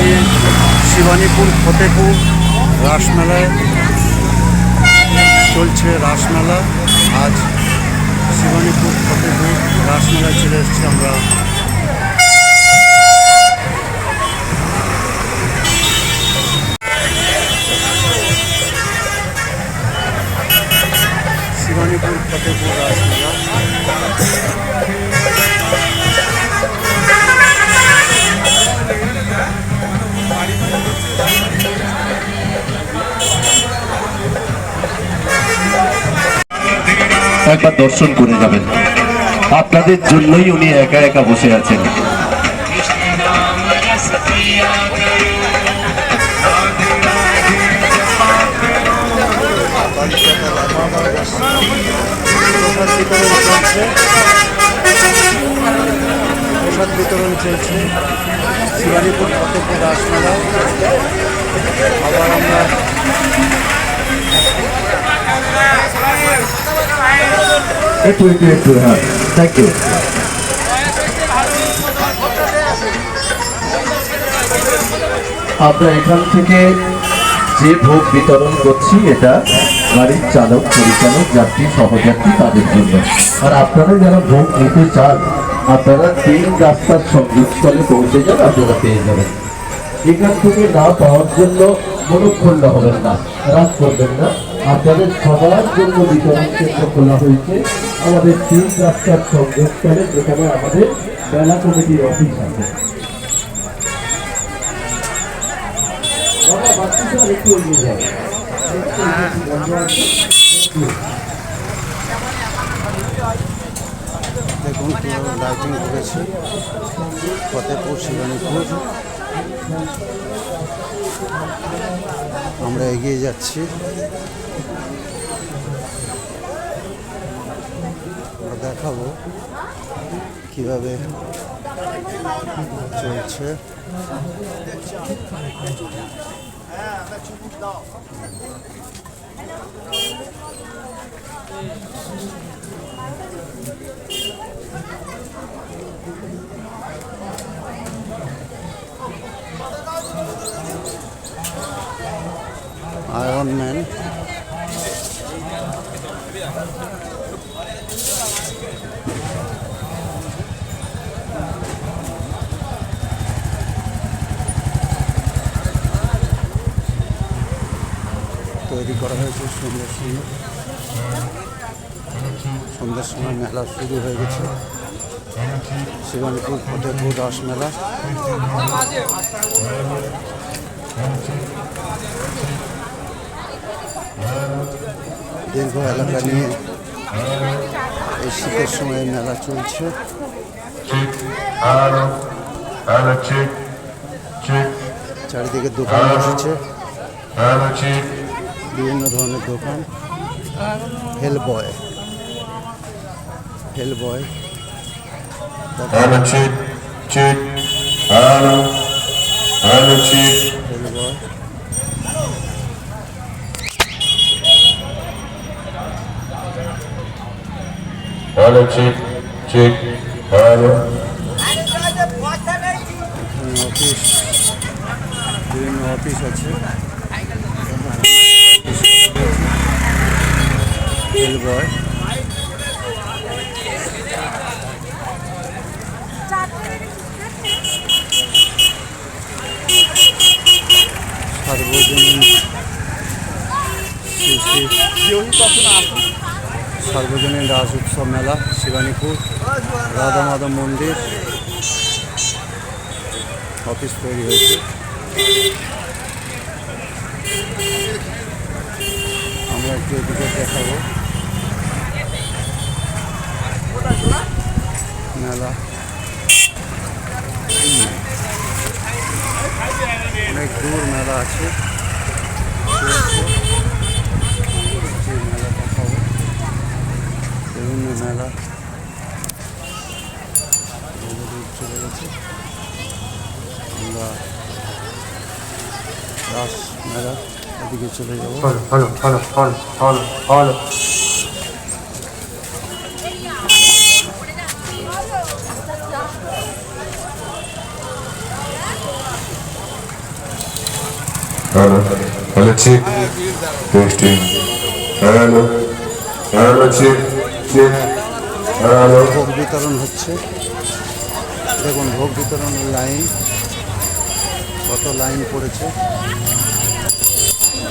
আছি শিবানীপুর ফতেপুর রাসমেলায়। চলছে রাসমেলা। আজ শিবানীপুর ফতেপুর রাসমেলায় চলে এসেছি আমরা। একবার দর্শন করে যাবেন। আপনাদের জন্যই উনি একা একা বসে আছেন। প্রসাদ বিতরণ চলছে শিবানীপুর ফতেপুর রাসমেলা আবার আমরা একটু একটু একটু হ্যাঁ। থ্যাংক ইউ আমরা এখান থেকে যে ভোগ বিতরণ করছি, এটা গাড়ির চালক, পরিচালক, যাত্রী, সহযাত্রী তাদের জন্য। আর আপনারা যারা ভোগ নিতে চান, আপনারা তিন রাস্তার সংযোগস্থলে পৌঁছে যান, আপনারা পেয়ে যাবেন। এখান থেকে না পাওয়ার জন্য মনক্ষুণ্ণ হবেন না, রাগ করবেন না। আপনাদের সবার জন্য বিতরণ কেন্দ্র খোলা হয়েছে। আমাদের তিন রাস্তার সংযোগস্থলে, যেখানে আমাদের মেলা কমিটির অফিস আছে। দেখুন পুরো লাইটিং করেছে ফতেপুর শিবানীপুর আমরা এগিয়ে যাচ্ছি। দেখাবো কীভাবে চলছে। আয়রন তৈরি করা হয়েছে সন্ধ্যের সময় সন্ধ্যের সময় মেলা শুরু হয়ে গেছে শিবানীপুর রাস মেলা দীর্ঘ এলাকা নিয়ে এই শীতের সময় মেলা চলছে. চারিদিকে দোকান বসেছে. বিভিন্ন ধরনের দোকান। হেল বয় হেল বয় অফিস বিভিন্ন অফিস আছে। সার্বজনীন শ্রী রাস উৎসব মেলা শিবানীপুর রাধা মাধব মন্দির অফিস তৈরি হয়েছে। একটু এদিকে দেখাবো মেলা হুম। অনেক দূর মেলা আছে চলছে। যে মেলা দেখাবো বিভিন্ন মেলা বহুদূর চলে গেছে আমরা রাস মেলা এদিকে চলে যাব। ভোগ বিতরণ হচ্ছে। দেখুন ভোগ বিতরণের লাইন কত লাইন পড়েছে?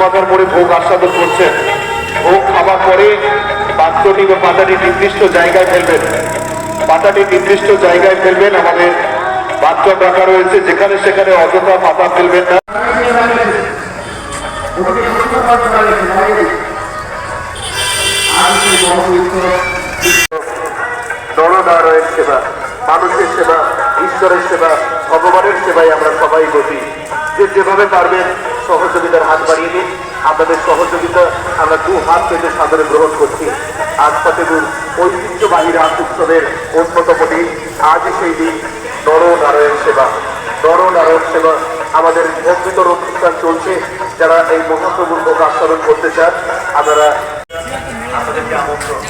মাথার মোড়ে ভোগ ভোগ খাবার পরে নির্দিষ্ট জায়গায় ফেলবেন। পাতাটি নির্দিষ্ট জায়গায় ফেলবেন আমাদের বাথরুম রাখা রয়েছে, যেখানে সেখানে অযথা পাতা ফেলবেন না। মানুষের সেবা, ঈশ্বরের সেবা, ভগবানের সেবায় আমরা সবাই গতি যে যেভাবে পারবেন সহযোগিতার হাত বাড়িয়ে সহযোগিতা আমরা দু গ্রহণ করছি। আজ ফতেপুর ঐতিহ্যবাহী রাস উৎসবের অন্যতম দিন। আজই সেই দিন নরনারায়ণ সেবা। নরনারায়ণ সেবা আমাদের ভক্তিত অনুষ্ঠান চলছে। যারা এই মহাপ্রভুর ভোগ আস্বাদন করতে চান, আপনারা আপনাদেরকে আমন্ত্রণ।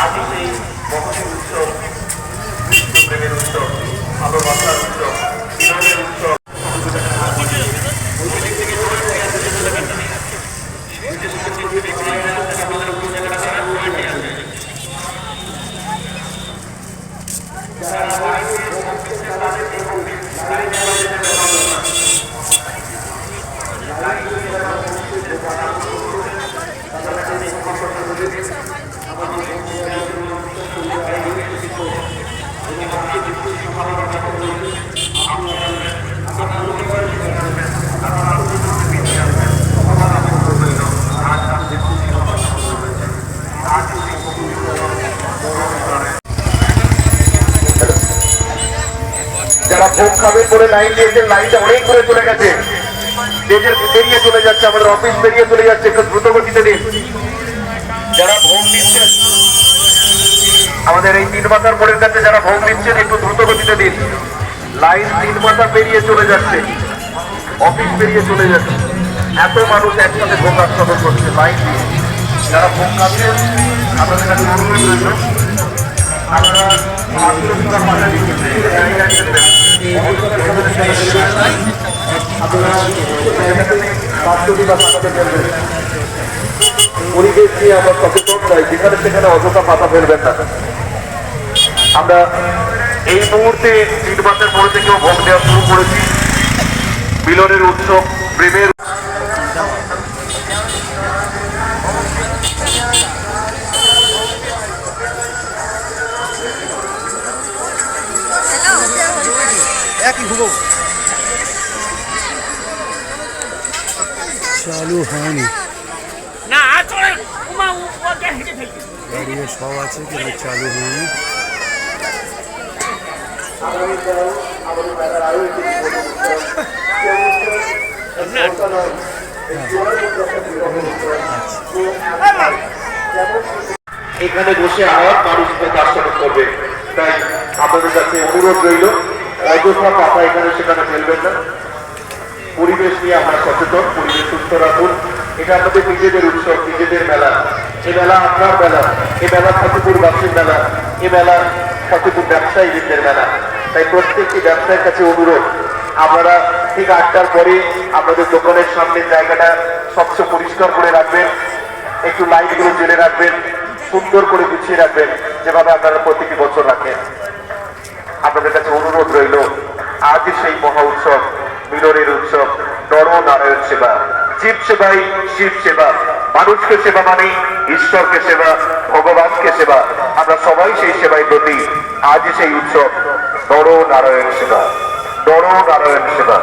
আজ এই মহাপ্রভু উৎসব বিশ্বপ্রেমের উৎসব, ভালোবাসার উৎসব বিনয়ের উৎসব যারা খাবেন লাইন দিয়েছেন, লাইনটা অনেক দূরে চলে গেছে। স্টেজের বেরিয়ে চলে যাচ্ছে, আমাদের অফিস বেরিয়ে চলে যাচ্ছে, একটু দ্রুত গতিতে দিন যারা ভোগ দিচ্ছেন, আমাদের এই তিন মাথার মোড়ের কাছে যারা ভোগ দিচ্ছেন, একটু দ্রুত গতিতে দিন লাইন তিন মাথা পেরিয়ে চলে যাচ্ছে। অফিস পেরিয়ে চলে যাচ্ছে। এত মানুষ একসাথে ভোগ আস্বাদন করছে, লাইন দিয়ে। যারা ভোগ খাচ্ছেন, আপনাদের কাছে অনুরোধ রইল পরিবেশ নিয়ে আমরা সচেতন চাই যেখানে সেখানে অযথা পাতা ফেলবেন না। আমরা এই মুহূর্তে তিন মাসের পরে থেকেও ভোগ দেওয়া শুরু করেছি। মিলনের উৎসব, প্রেমের সব আছে কিন্তু চালু হয়নি এখানে বসে আবার মানুষ ভোগ আস্বাদন করবে। তাই আপনাদের কাছে অনুরোধ রইল অযথা পাতা এখানে সেখানে ফেলবেন না। পরিবেশ নিয়ে আমরা সচেতন, পরিবেশ সুস্থ রাখুন। এটা আমাদের নিজেদের উৎসব, নিজেদের মেলা। এ মেলা আপনার বেলা এ মেলা ফতেপুরবাসীর বেলা এ মেলা ফতেপুর ব্যবসায়ীদের মেলা। তাই প্রত্যেকটি ব্যবসায়ীর কাছে অনুরোধ, আপনারা ঠিক আটটার পরে আপনাদের দোকানের সামনের জায়গাটা স্বচ্ছ পরিষ্কার করে রাখবেন, একটু লাইটগুলো জেলে রাখবেন, সুন্দর করে গুছিয়ে রাখবেন, যেভাবে আপনারা প্রতিটি বছর রাখেন। আপনাদের কাছে অনুরোধ রইল আজ সেই মহা উৎসব, মিলনের উৎসব নর নারায়ণ সেবা, জীব সেবাই শিব সেবা। মানুষকে সেবা মানে ঈশ্বরকে সেবা, ভগবানকে সেবা। আমরা সবাই সেই সেবায় প্রতি আজ সেই উৎসব। নর নারায়ণ সেবা। নর নারায়ণ সেবা।